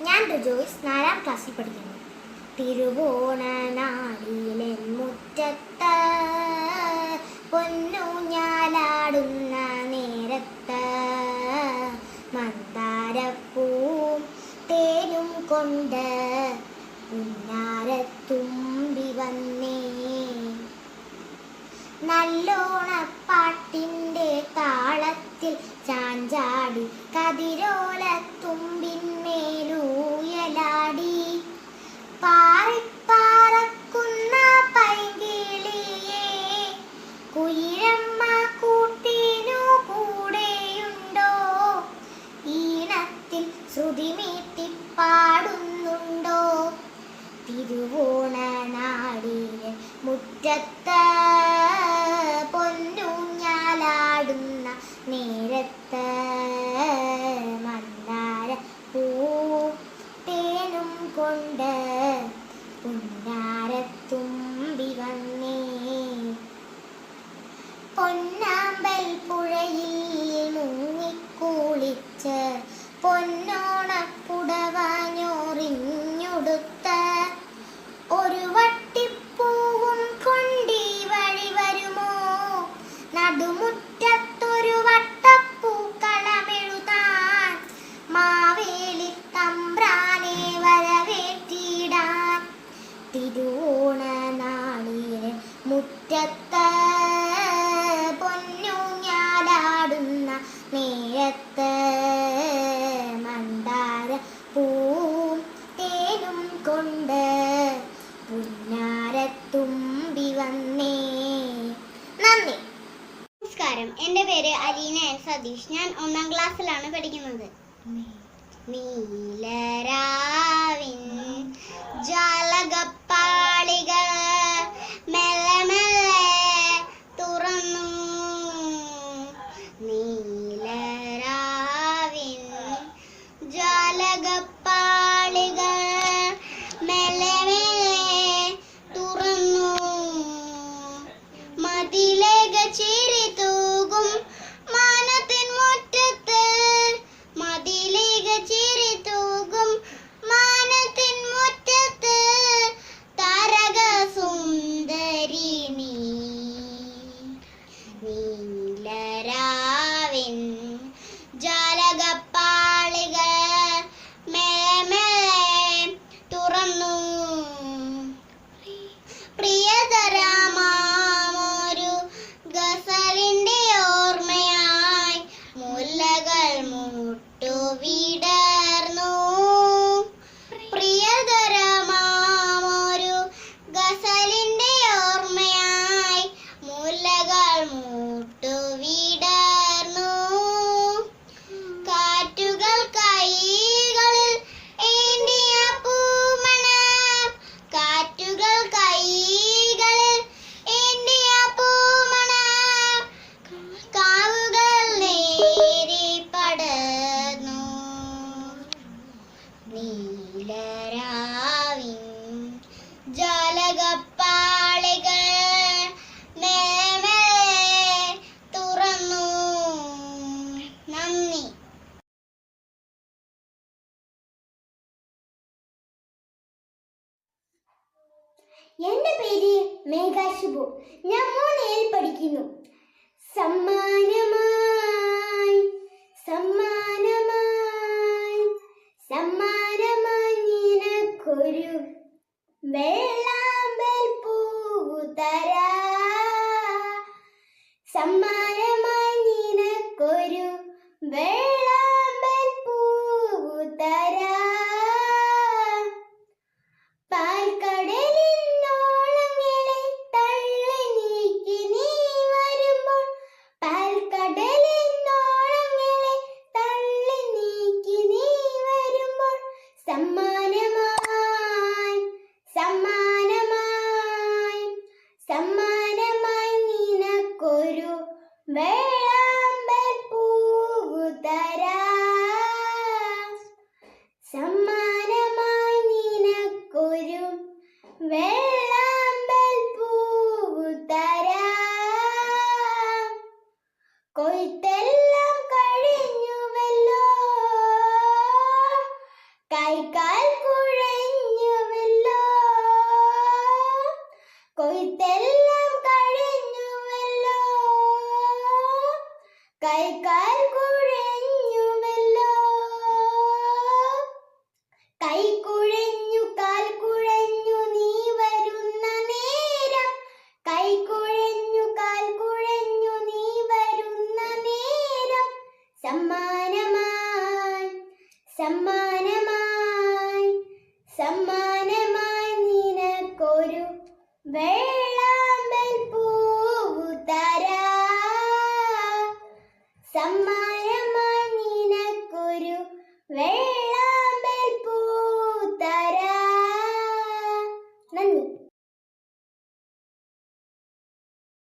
ഞാൻ ജോയ്സ് നാലാം ക്ലാസ്സിൽ പഠിക്കുന്നു. തിരുവോണ മുറ്റത്ത് പൊന്നു ഞാലാടുന്ന നേരത്ത് മന്ദാരപ്പൂവും തേനും കൊണ്ട് പുന്നാരത്തുമ്പി വന്നേ. നല്ലോണപ്പാട്ടിന്റെ താളത്തിൽ ചാഞ്ചാടി കതിരോലത്തുമ്പിൻ തുതിമീത്തിപ്പാടുന്നുണ്ടോ തിരുവോണ നാടിന് മുറ്റത്ത് പൊന്നുഞ്ഞാലാടുന്ന നേരത്ത് മന്ദാര പൂ തേനും കൊണ്ട് പുന്നാരത്തുമ്പി വന്നേ. പൊന്നാമ്പൽ പുഴയിൽ മുങ്ങിക്കൂളിച്ച് പൊന്നോണപ്പുടവാ ഞാൻ സതീഷ് ഞാൻ ഒന്നാം ക്ലാസ്സിലാണ് പഠിക്കുന്നത്. നീലരാവിൻ ജാലകപ്പാളികൾ നീലരാവിൻ ജാലകപ്പാളികൾ തുറന്നു. നന്ദി. എന്റെ പേര് മേഘാശുഭു ഞാൻ മൂന്നേൽ പഠിക്കുന്നു. There കൊയ്ത്തെല്ലാം കഴിഞ്ഞുവല്ലോ. കൈകാൽ കുഴഞ്ഞുവല്ലോ. കൊയ്ത്തെല്ലാം കഴിഞ്ഞുവല്ലോ. കൈകാൽ സമ്മാനമായി സമ്മാനമായി നിനക്കൊരു വെള്ളാമ്പൽ പൂവുതരാ സമ്മാന